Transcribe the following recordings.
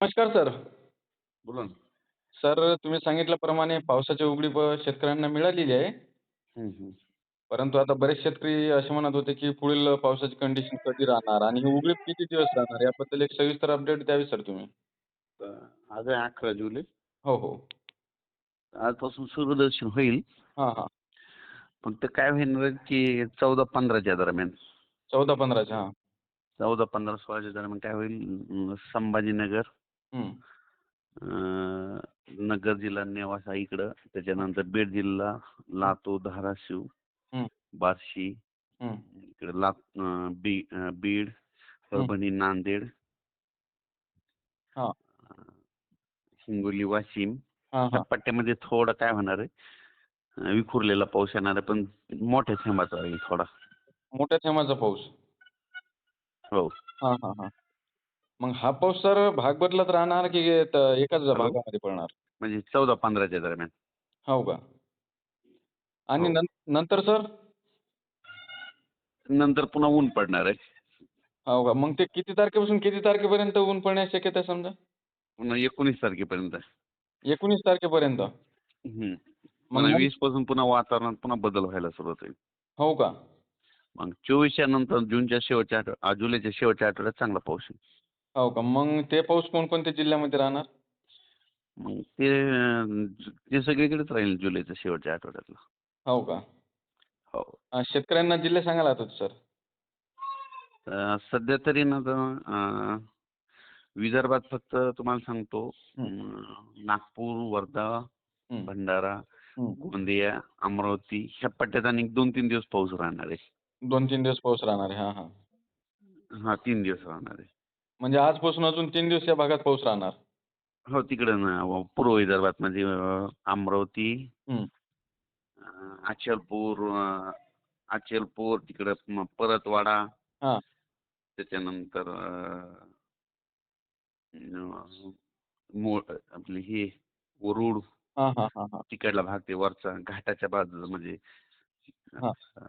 नमस्कार सर. बोला ना. सर तुम्ही सांगितल्याप्रमाणे पावसाची उघडीप शेतकऱ्यांना मिळालेली आहे. हम्म, हम्म. परंतु आता बरेच शेतकरी असे म्हणत होते की पुढील पावसाची कंडिशन कधी राहणार आणि ही उघडीप किती दिवस राहणार याबद्दल एक सविस्तर अपडेट द्यावी सर तुम्ही. तर आज आहे अकरा जुलै. हो हो. आजपासून सूर्यदर्शन होईल. हां हां. फक्त काय होणार की चौदा पंधराच्या दरम्यान. चौदा पंधराचे हां. चौदा पंधरा सोळाच्या दरम्यान काय होईल? अं, संभाजीनगर. अं, नगर जिल्हा नेवासा इकडं. त्याच्यानंतर बीड जिल्हा लातूर धाराशिव. बार्शी. इकडे लात अं, बी अं, बीड परभणी नांदेड. हां. अं, हिंगोली वाशिम. हां हां. पट्ट्यामध्ये थोडं काय होणार आहे? अं, विखुरलेला पाऊस येणार आहे पण मोठ्या थेंबाचा राहील थोडा. मोठ्या थेंबाचा पाऊस. हो. हां हां हां. मग हा पाऊस सर भाग बदलत राहणार की त- एकाच भागामध्ये पडणार? म्हणजे चौदा पंधराच्या दरम्यान. हो का? आणि हो. नं- नंतर सर? नंतर पुन्हा ऊन पडणार आहे. हो का? मग ते किती तारखेपासून किती तारखेपर्यंत ऊन पडण्याची शक्यता आहे समजा? पुन्हा एकोणीस तारखेपर्यंत. एकोणीस तारखेपर्यंत? हम्म. मग पुन्हा वीसपासून पुन्हा वातावरणात पुन्हा बदल व्हायला सुरुवात होईल. हो का? मग चोवीसच्या नंतर जूनच्या शेवटच्या आठव- आ, जुलैच्या शेवटच्या आठवड्यात चांगला पाऊस येईल. हो का? मग ते पाऊस कोणकोणत्या जिल्ह्यामध्ये राहणार? मग ते जु- ते सगळीकडेच राहील जुलैच्या शेवटच्या आठवड्यातला. हो का? हो. अं, शेतकऱ्यांना जिल्हे सांगायला होते सर? सध्या तरी ना तर, अं, विदर्भात फक्त तुम्हाला सांगतो अं, नागपूर वर्धा हं, भंडारा हं. गोंदिया अमरावती ह्या पट्ट्यात आणि दोन तीन दिवस पाऊस राहणार आहे. दोन तीन दिवस पाऊस राहणार आहे. हां हां. हा तीन दिवस राहणार आहे. म्हणजे आजपासून अजून तीन दिवस या भागात पाऊस राहणार हो तिकडं ना पूर्व विदर्भात म्हणजे अं, अमरावती. अं, अचलपूर अं, अचलपूर तिकडं म- परतवाडा हां त्याच्यानंतर अं, अं, मो आपली हे वरुड हां हां हां हां तिकडला भाग ते वरचा घाटाच्या बाजूला म्हणजे हां. अं,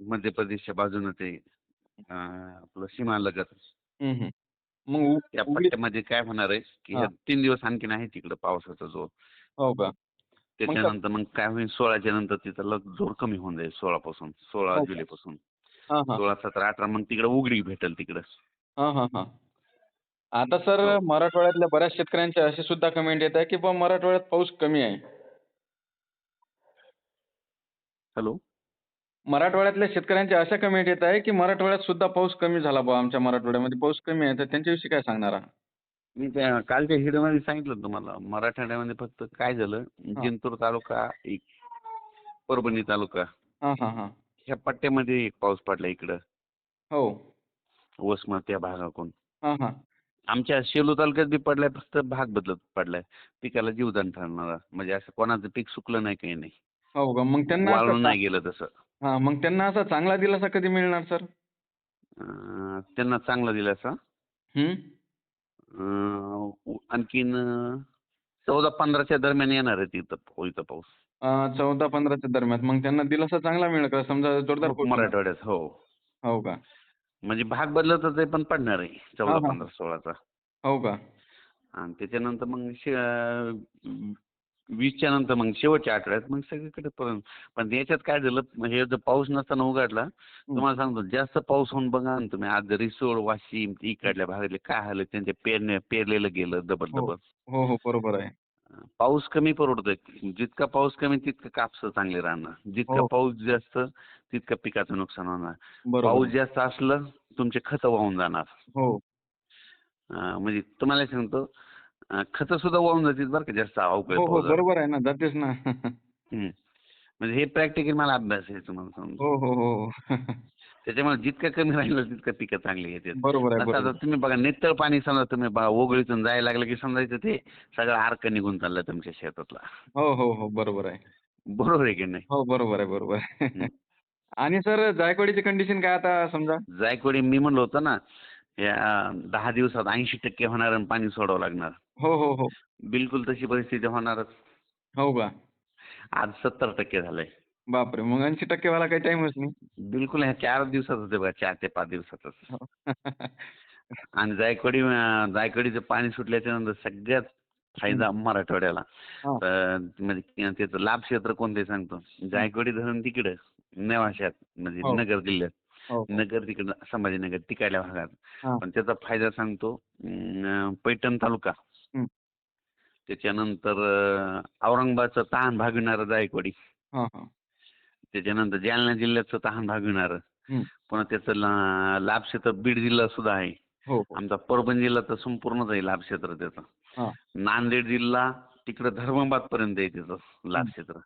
मध्य प्रदेशच्या बाजूनं ते अं, आपलं सीमालगत हं. मग त्या पट्ट्यामध्ये काय होणार आहे की ह्या. तीन दिवस आणखीन आहे तिकडं पावसाचा जोर. हो का? त्याच्यानंतर मग काय होईल सोळाच्या नंतर तिथं लग जोर कमी होऊन जाईल सोळापासून सोळा का? जुलैपासून. हां हां. सोळा सतरा अठरा मग तिकडे उघडी भेटेल तिकडं. हां हां हां. आता सर हो. मराठवाड्यातल्या बऱ्याच शेतकऱ्यांचे असे सुद्धा कमेंट येत आहे की बा मराठवाड्यात पाऊस कमी आहे. हॅलो? मराठवाड्यातल्या शेतकऱ्यांच्या अशा कमेंट येत आहे की मराठवाड्यात सुद्धा पाऊस कमी झाला बा आमच्या मराठवाड्यामध्ये. पाऊस कमी आहे तर त्यांच्याविषयी काय सांगणार आहात? मी त्या कालच्या हिडमध्ये सांगितलं तुम्हाला. मराठवाड्यामध्ये फक्त काय झालं? जिंतूर तालुका एक परभणी तालुका. हां हां हां. ह्या पट्ट्यामध्ये एक पाऊस पडला इकडं. हो. वसमत त्या भागाकडून. हां हां. आमच्या सेलू तालुक्यात बी पडलाय फक्त भाग बदलत पडलाय. पिकाला जीवदान ठरणारा. म्हणजे असं कोणाचं पीक सुकलं नाही काही नाही. हो का? मग त्यांना वाळून नाही गेलं तसं. हां मग त्यांना असा चांगला दिलासा कधी मिळणार सर? अं, त्यांना चांगला दिला असा हं? अं, उ- आणखीन चौदा पंधराच्या दरम्यान येणार आहे तिथं इथं पाऊस. अं, चौदा पंधराच्या दरम्यान. मग त्यांना दिलासा चांगला मिळेल का? समजा जोरदार पाऊस. मराठवाड्यात हो. हो का? म्हणजे भाग बदलतच आहे पण पडणार आहे चौदा हा. पंधरा सोळाचा. हो का? आणि त्याच्यानंतर मग शे वीसच्या नंतर मग शेवटच्या आठवड्यात मग सगळीकडे पर्यंत पण याच्यात काय झालं हे जर पाऊस नसताना उघडला तुम्हाला सांगतो जास्त पाऊस होऊन बघा ना तुम्ही आज रिसोड वाशिम इकडल्या भागातले काय झालं त्यांच्या पेरणे पेरलेलं गेलं डबल हो. डबल हो हो बरोबर आहे. पाऊस कमी परवडतोय जितका पाऊस कमी तितकं कापसं चांगले राहणार. जितका हो. पाऊस जास्त तितकं पिकाचं नुकसान होणार. पाऊस जास्त असलं तुमचे खतं वाहून जाणार. हो. म्हणजे तुम्हाला सांगतो खतं सुद्धा वाहून जातील बरं का जास्त हो हो. बरोबर आहे ना जातेच ना. म्हणजे हे प्रॅक्टिकल मला अभ्यास आहे तुम्हाला सांगतो. हो हो हो. त्याच्यामुळे जितकं कमी राहिलं तितकं पिकं चांगली येतात. बरोबर आहे आता तुम्ही बघा नितळ पाणी समजा तुम्ही बघा ओघळीतून जायला लागलं की समजायचं ते सगळं अर्क निघून चाललं तुमच्या शेतातला. हो हो हो बरोबर आहे. बरोबर आहे की नाही? हो बरोबर आहे बरोबर आहे. आणि सर जायकवाडीची कंडिशन काय आता समजा? जायकवाडी मी म्हणलो होतं ना या दहा दिवसात ऐंशी टक्के होणार आणि पाणी सोडावं लागणार. हो हो हो. बिलकुल तशी परिस्थिती होणारच. हो का? आज सत्तर टक्के झालंय. बापरे! मग ऐंशी टक्केवाला काही टाईमच नाही. बिलकुल ह्या चार दिवसात होते बघा चार ते पाच दिवसातच. हो. आणि जायकवाडी अं, जायकवाडीचं पाणी सुटल्याच्या नंतर सगळ्यात फायदा मराठवाड्याला. हा. तर म्हणजे त्याचं लाभ क्षेत्र कोणते सांगतो? जायकवाडी धरण तिकडं नेवाशात म्हणजे हो. नगर जिल्ह्यात. हो नगर तिकडं संभाजीनगर तिकडल्या भागात. हा. पण त्याचा फायदा सांगतो अं, पैठण तालुका. त्याच्यानंतर औरंगाबादचं तहान भागविणारं जायकवाडी. त्याच्यानंतर जालना जिल्ह्याचं तहान भागविणारं. पुन्हा त्याचं लाभ क्षेत्र बीड जिल्हा सुद्धा आहे. हो हो. आमचा परभणी जिल्हा तर संपूर्णच आहे लाभ क्षेत्र त्याचं. नांदेड जिल्हा तिकडं धर्माबाद पर्यंत आहे त्याचं लाभ क्षेत्र.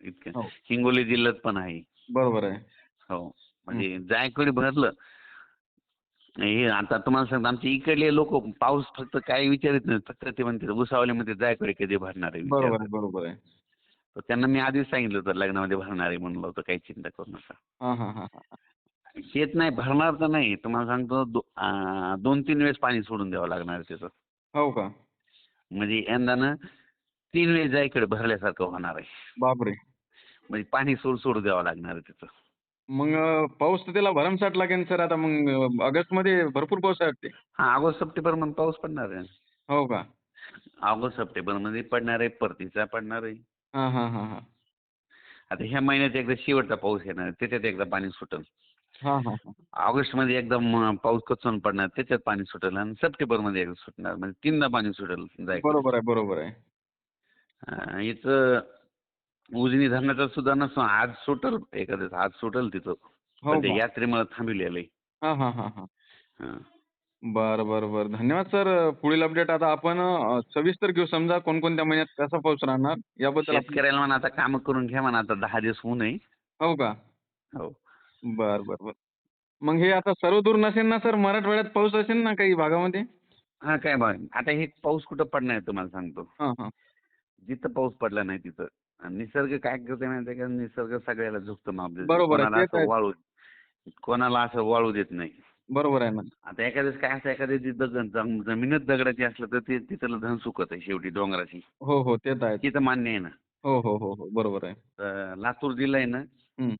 इतकं हो. हिंगोली जिल्ह्यात पण आहे. बरोबर आहे. हो. म्हणजे जायकवाडी भरलं हे आता तुम्हाला सांगतो आमचे इकडले लोक पाऊस फक्त काही विचारित नाही फक्त ते म्हणते उसावलीमध्ये जायकवाडी कधी भरणार आहे बरोबर विचारतात. बरोबर आहे. तर त्यांना मी आधीच सांगितलं होतं लग्नामध्ये भरणार आहे म्हणलं होतं काही चिंता करू नका. हा हा हा हा. शेत नाही भरणार तर नाही. तुम्हाला सांगतो दो- दोन तीन वेळेस पाणी सोडून द्यावं लागणार आहे त्याचं. हो का? म्हणजे यंदानं तीन वेळेस जायकडे भरल्यासारखं होणार आहे. बापरे. म्हणजे पाणी सोड सोडू द्यावं लागणार आहे त्याचं. मग पाऊस तर त्याला भरमसाठ लागेल सर. आता मग ऑगस्टमध्ये भरपूर पाऊस आहे वाटते. हा ऑगस्ट सप्टेंबरमध्ये पाऊस पडणार आहे. हो का? ऑगस्ट सप्टेंबरमध्ये पडणार आहे परतीचा पडणार आहे. हा हा हा हा. आता ह्या महिन्यात एकदा शेवटचा पाऊस येणार आहे त्याच्यात एकदा पाणी सुटेल. हा हा हा. ऑगस्टमध्ये एकदम अं, पाऊस कचून पडणार त्याच्यात पाणी सुटेल आणि सप्टेंबरमध्ये एकदा सुटणार म्हणजे तीनदा पाणी सुटेल बरोबर आहे बरोबर आहे. इथं उजनी धरणाचं सुद्धा नसतो आज सुटल एखाद्याच आज सुटल तिथं. हो पण ते? यात्रेमुळे थांबलेलं आहे. हा हा हा हा. हं. बरं बरं बरं. धन्यवाद सर. पुढील अपडेट आता आपण सविस्तर घेऊ. समजा कोणकोणत्या महिन्यात कसा पाऊस राहणार याबद्दल शेतकऱ्याला म्हणा आता काम करून घ्या म्हणा आता दहा दिवस होऊ नये हो का? हो. बर बर बर. मग हे आता सर्व दूर नसेल ना सर? मराठवाड्यात पाऊस असेल ना काही भागामध्ये? हा काय बघ आता हे पाऊस कुठं पडणार आहे तुम्हाला सांगतो. जिथं पाऊस पडला नाही तिथं. निसर्ग काय करते माहिती का? निसर्ग सगळ्याला झुकतो माप. बरोबर आहे, कोणाला. असं वाळू कोणाला असं वाळू देत नाही. बरोबर आहे ना. आता एखाद्याच काय असं एखाद्याची दगड जम- जमीनच दगडाची असलं तर ते तिथलं धन सुकत आहे शेवटी डोंगराची. हो हो ते तर आहे. तिथं मान्य आहे ना. हो हो हो हो बरोबर आहे. तर लातूर जिल्हा आहे ना हम्म.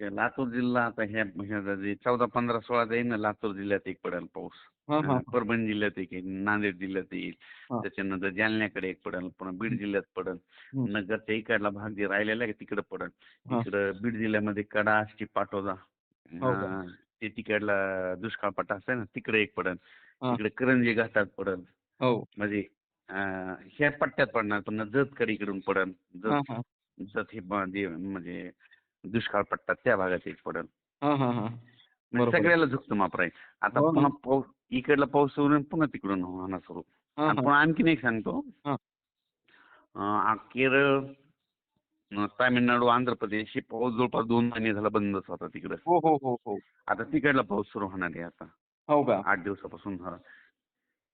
ते लातूर जिल्हा आता ह्या ह्या जे चौदा पंधरा सोळा येईल ना लातूर जिल्ह्यात एक पडेल पाऊस. हा हा. परभणी जिल्ह्यात एक येईल नांदेड जिल्ह्यात येईल. हा. त्याच्यानंतर जालन्याकडे एक पडेल पुन्हा बीड जिल्ह्यात पडेल. हम्म. नगरच्या इकडला भाग जे राहिलेला आहे तिकडे पडेल. हा. इकडं बीड जिल्ह्यामध्ये कडा पाटोदा हो का? अं, ते तिकडला दुष्काळ पट्टा असतो ना तिकडे एक पडेल. हा. इकडे करंजी घाटात पडेल. हो. म्हणजे अं, ह्या पट्ट्यात पडणार पुन्हा जतकडे इकडून पडेल. जत हा जत हे ब- म्हणजे दुष्काळ पट्टा त्या भागात एक पडेल हा हा हा. म्हणजे बरोबर. सगळ्याला झुकतं माप आहे आता हो. पुन्हा पाऊस इकडला पाऊस पुन्हा तिकडून होणार सुरू. पुन्हा आणखीन एक सांगतो. हा. केरळ तामिळनाडू आंध्र प्रदेश हे पाऊस जवळपास दोन महिने झाला बंदच होता तिकडं. हो हो हो हो. आता तिकडला पाऊस सुरू होणार आहे आता. हो का? आठ दिवसापासून.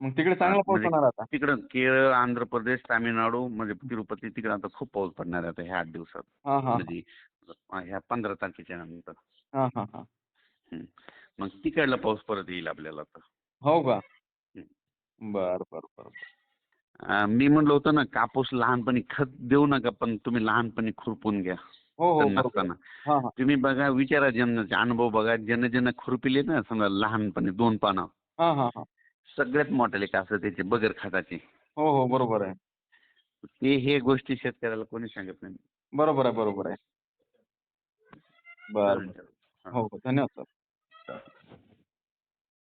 मग तिकडे चांगला पाऊस म्हणजे- होणार आता? तिकडं केरळ आंध्र प्रदेश तामिळनाडू म्हणजे तिरुपती तिकडे आता खूप पाऊस पडणार आहे आता ह्या आठ दिवसात. म्हणजे ह्या पंधरा तारखेच्या नंतर. हा हा हा. मग तिकडला पाऊस परत येईल आपल्याला आता. हो का? बर बर बर अं, मी म्हणलं होतं ना कापूस लहानपणी खत देऊ नका पण तुम्ही लहानपणी खुरपून घ्या. हो हो तण बरोबर. नसताना हा हा. तुम्ही बघा विचारा ज्यांचे अनुभव बघा ज्यांना ज्यांना खुरपिले ना समजा लहानपणी दोन पानं. हा हा हा. सगळ्यात मोठे का असं त्याचे बगर खताचे. हो हो बरोबर आहे. ते हे गोष्टी शेतकऱ्याला कोणी सांगत नाही. बरोबर आहे बरोबर आहे. बर. हो. हो धन्यवाद सर.